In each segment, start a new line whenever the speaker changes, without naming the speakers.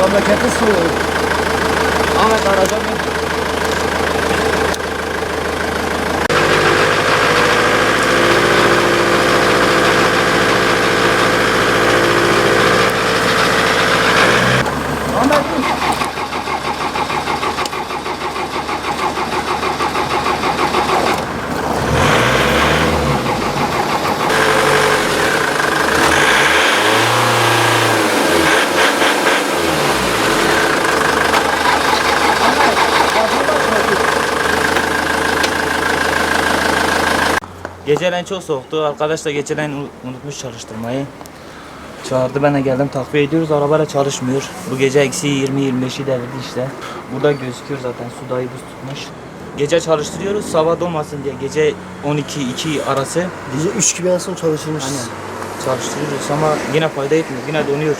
Memleketi soğuk. Ahmet araca bin. Gecelen çok soğuktu. Arkadaş da gecelen u- unutmuş çalıştırmayı. Çağırdı ben de geldim takviye ediyoruz. Araba da çalışmıyor. Bu gece eksi 20-25'i devirdi işte. Burada gözüküyor zaten su dahi buz tutmuş. Gece çalıştırıyoruz sabah dolmasın diye. Gece 12-2 arası
Gece 3 gibi en son çalışılmış.
Aynen. çalıştırıyoruz ama yine fayda etmiyor. Yine donuyor.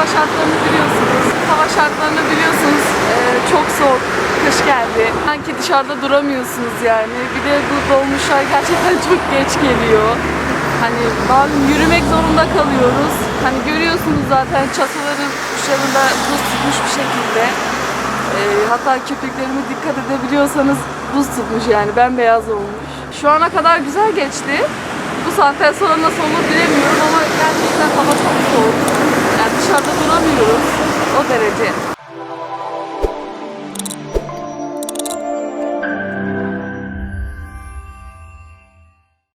Hava şartlarını biliyorsunuz. Hava şartlarını biliyorsunuz. Ee, çok soğuk. Kış geldi. Sanki dışarıda duramıyorsunuz yani. Bir de bu dolmuşlar gerçekten çok geç geliyor. Hani bazen yürümek zorunda kalıyoruz. Hani görüyorsunuz zaten çatıların uçlarında buz tutmuş bir şekilde. Ee, hatta köpeklerime dikkat edebiliyorsanız buz tutmuş yani bembeyaz olmuş. Şu ana kadar güzel geçti. Bu saatten sonra nasıl olur bilemiyorum ama gerçekten hava çok soğuk. Yani dışarıda duramıyoruz o derece.